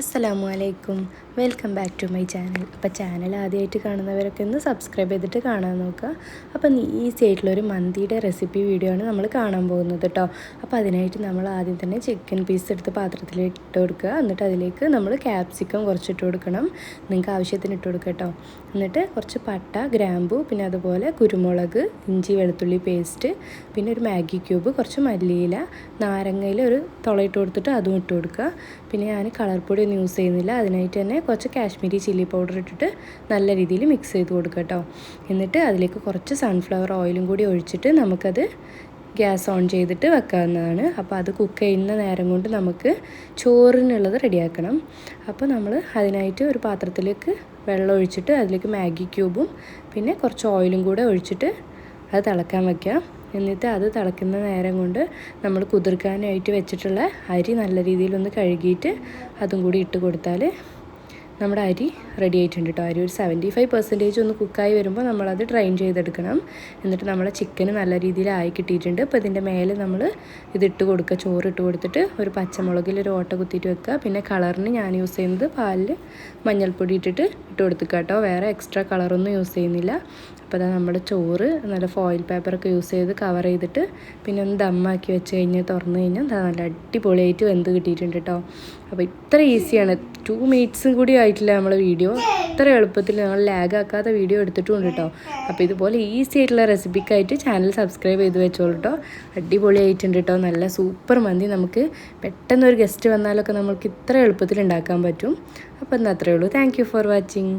അസ്സലാമു അലൈക്കും. Welcome back to my channel അപ്പോൾ ചാനൽ ആദ്യമായിട്ട് കാണുന്നവരൊക്കെ ഒന്ന് സബ്സ്ക്രൈബ് ചെയ്തിട്ട് കാണാൻ നോക്കുക. അപ്പോൾ ഈസി ആയിട്ടുള്ളൊരു മന്തിയുടെ റെസിപ്പി വീഡിയോ ആണ് നമ്മൾ കാണാൻ പോകുന്നത് കേട്ടോ അപ്പോൾ അതിനായിട്ട് നമ്മൾ ആദ്യം തന്നെ ചിക്കൻ പീസ് എടുത്ത് പാത്രത്തിൽ ഇട്ട് കൊടുക്കുക. എന്നിട്ട് അതിലേക്ക് നമ്മൾ ക്യാപ്സിക്കം കുറച്ചിട്ട് കൊടുക്കണം. നിങ്ങൾക്ക് ആവശ്യത്തിന് ഇട്ട് കൊടുക്കുക കേട്ടോ എന്നിട്ട് കുറച്ച് പട്ട ഗ്രാമ്പു പിന്നെ അതുപോലെ കുരുമുളക് ഇഞ്ചി വെളുത്തുള്ളി പേസ്റ്റ് പിന്നെ ഒരു മാഗി ക്യൂബ് കുറച്ച് മല്ലിയില നാരങ്ങയിൽ ഒരു തുളയിട്ട് കൊടുത്തിട്ട് അതും ഇട്ട് കൊടുക്കുക. പിന്നെ ഞാൻ കളർ പൊടി ഒന്നും യൂസ് ചെയ്യുന്നില്ല. അതിനായിട്ട് തന്നെ കുറച്ച് കാശ്മീരി ചില്ലി പൗഡർ ഇട്ടിട്ട് നല്ല രീതിയിൽ മിക്സ് ചെയ്ത് കൊടുക്കുക കേട്ടോ. എന്നിട്ട് അതിലേക്ക് കുറച്ച് സൺഫ്ലവർ ഓയിലും കൂടി ഒഴിച്ചിട്ട് നമുക്കത് ഗ്യാസ് ഓൺ ചെയ്തിട്ട് വെക്കാവുന്നതാണ്. അപ്പോൾ അത് കുക്ക് ചെയ്യുന്ന നേരം കൊണ്ട് നമുക്ക് ചോറിനുള്ളത് റെഡിയാക്കണം. അപ്പോൾ നമ്മൾ അതിനായിട്ട് ഒരു പാത്രത്തിലേക്ക് വെള്ളം ഒഴിച്ചിട്ട് അതിലേക്ക് മാഗി ക്യൂബും പിന്നെ കുറച്ച് ഓയിലും കൂടെ ഒഴിച്ചിട്ട് അത് തിളക്കാൻ വയ്ക്കാം എന്നിട്ട് അത് തിളക്കുന്ന നേരം കൊണ്ട് നമ്മൾ കുതിർക്കാനായിട്ട് വെച്ചിട്ടുള്ള അരി നല്ല രീതിയിലൊന്ന് കഴുകിയിട്ട് അതും കൂടി ഇട്ട് കൊടുത്താൽ നമ്മുടെ അരി റെഡി ആയിട്ടുണ്ട് കേട്ടോ അരി ഒരു സെവന്റി ഫൈവ് പെർസെന്റേജ് ഒന്ന് കുക്കായി വരുമ്പോൾ നമ്മളത് ഡ്രൈൻ ചെയ്തെടുക്കണം. എന്നിട്ട് നമ്മളെ ചിക്കൻ നല്ല രീതിയിൽ ആയി കിട്ടിയിട്ടുണ്ട്. അപ്പോൾ ഇതിന്റെ മേലെ നമ്മൾ ഇതിട്ട് കൊടുക്കുക. ചോറ് ഇട്ട് കൊടുത്തിട്ട് ഒരു പച്ചമുളകിൽ ഒരു ഓട്ട കുത്തിയിട്ട് വെക്കുക. പിന്നെ കളറിന് ഞാൻ യൂസ് ചെയ്യുന്നത് പാലിൽ മഞ്ഞൾപ്പൊടി ഇട്ടിട്ട് ഇട്ട് കൊടുത്തു കേട്ടോ വേറെ എക്സ്ട്രാ കളറൊന്നും യൂസ് ചെയ്യുന്നില്ല. അപ്പോൾ അതാ നമ്മുടെ ചോറ് നല്ല ഫോയിൽ പേപ്പറൊക്കെ യൂസ് ചെയ്ത് കവർ ചെയ്തിട്ട് പിന്നെ ഒന്ന് ദമ്മാക്കി വെച്ച് കഴിഞ്ഞ് തുറന്നു കഴിഞ്ഞാൽ നല്ല അടിപൊളിയായിട്ട് വെന്ത് കിട്ടിയിട്ടുണ്ട് കേട്ടോ അപ്പോൾ ഇത്ര ഈസിയാണ് ടു മിനിറ്റ്സും കൂടി ആയിട്ടില്ല നമ്മളെ വീഡിയോ ഇത്ര എളുപ്പത്തിൽ ഞങ്ങൾ ലാഗ് ആക്കാത്ത വീഡിയോ എടുത്തിട്ടുണ്ട് കേട്ടോ അപ്പോൾ ഇതുപോലെ ഈസി ആയിട്ടുള്ള റെസിപ്പിക്കായിട്ട് ചാനൽ സബ്സ്ക്രൈബ് ചെയ്ത് വെച്ചോളൂ കേട്ടോ അടിപൊളിയായിട്ടുണ്ട് കേട്ടോ നല്ല സൂപ്പർ മന്തി നമുക്ക് പെട്ടെന്ന് ഒരു ഗസ്റ്റ് വന്നാലൊക്കെ നമുക്ക് ഇത്ര എളുപ്പത്തിൽ ഉണ്ടാക്കാൻ പറ്റും. അപ്പോൾ എന്നാൽ അത്രയേ ഉള്ളൂ. Thank for watching